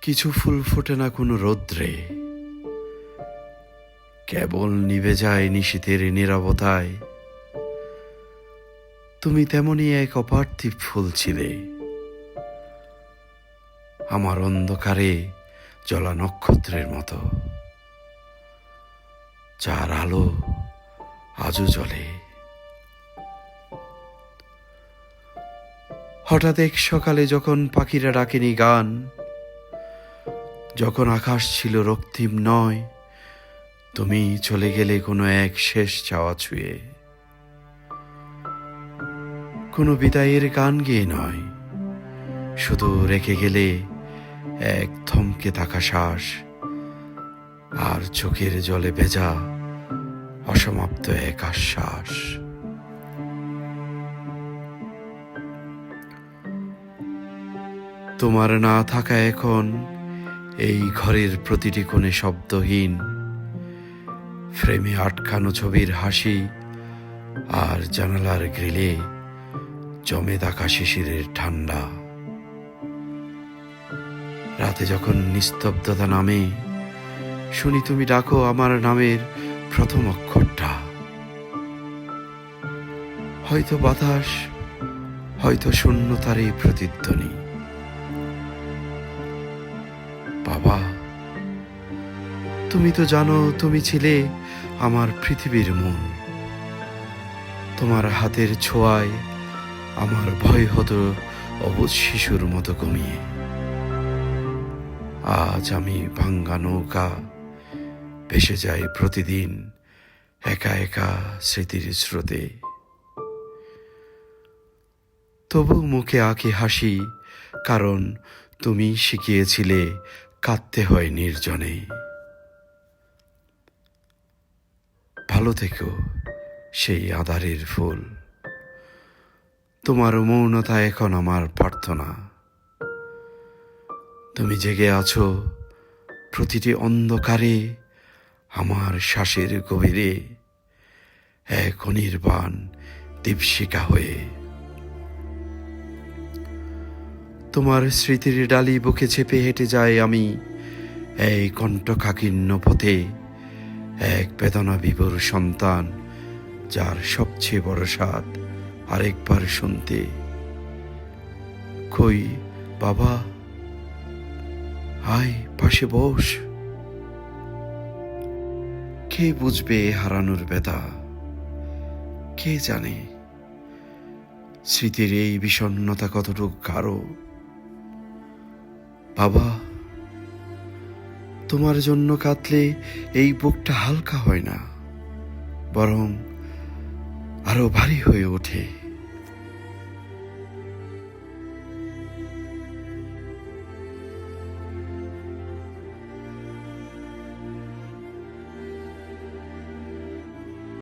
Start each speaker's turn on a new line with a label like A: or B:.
A: কিছু ফুল ফোটে না কোনো রৌদ্রে। কেবল নিভে যায় নিশীতের নিরবতায়। তুমি তেমনই এক অপার্থিব ফুল ছিলে। আমার অন্ধকারে জলা নক্ষত্রের মতো। যার আলো আজও জ্বলে। হঠাৎ এক সকালে যখন পাখিরা ডাকেনি গান যখন আকাশ ছিল রক্তিম নয়, তুমি চলে গেলে কোনো এক শেষ চাওয়া ছুঁয়ে। কোনো বিদায়ের গান গেয়ে নয়, শুধু রেখে গেলে এক থমকে থাকা শ্বাস, আর চোখের জলে ভেজা অসমাপ্ত এক আশ্বাস। তোমার না থাকা এখন এই ঘরের প্রতিটি কোণে শব্দহীন, ফ্রেমে আটকানো ছবির হাসি আর জানালার গ্রিলে জমে থাকা শিশিরের ঠান্ডা। রাতে যখন নিস্তব্ধতা নামে, শুনি তুমি ডাকো আমার নামের প্রথম অক্ষরটা। হয়তো বাতাস, হয়তো শূন্যতার এই প্রতিধ্বনি। বাবা। তুমি তো জানো, তুমি ছিলে আমার পৃথিবীর মন। তোমার হাতের ছোঁয়ায় আমার ভয় হতো অবুজ শিশুর মতো কমিয়ে আজ আমি ভাঙ্গা নৌকা ভেসে যাই প্রতিদিন একা একা স্মৃতির স্রোতে। তবু মুখে আঁকি হাসি, কারণ তুমি শিখিয়েছিলে কাঁদতে হয় নির্জনে। ভালো থেকো সেই আধারের ফুল। তোমার মৌনতা এখন আমার প্রার্থনা। তুমি জেগে আছো প্রতিটি অন্ধকারে, আমার শ্বাসের গভীরে, এক অনির্বাণ দীপশিকা হয়ে। তোমার স্মৃতির ডালি বুকে চেপে হেঁটে যায় আমি। এই কণ্ঠকাকীর্ণ পথে এক বেদনা বিভোর সন্তান, যার সবচেয়ে বড় স্বাদ আরেকবার শুনতে। কই বাবা? আয়, পাশে বস। কে বুঝবে হারানোর ব্যথা? কে জানে? স্মৃতির এই বিষণ্ণতা কতটুকু গাঢ় বাবা তোমার জন্য কাঁদলে এই বুকটা হালকা হয় না বরং আরও ভারী হয়ে ওঠে।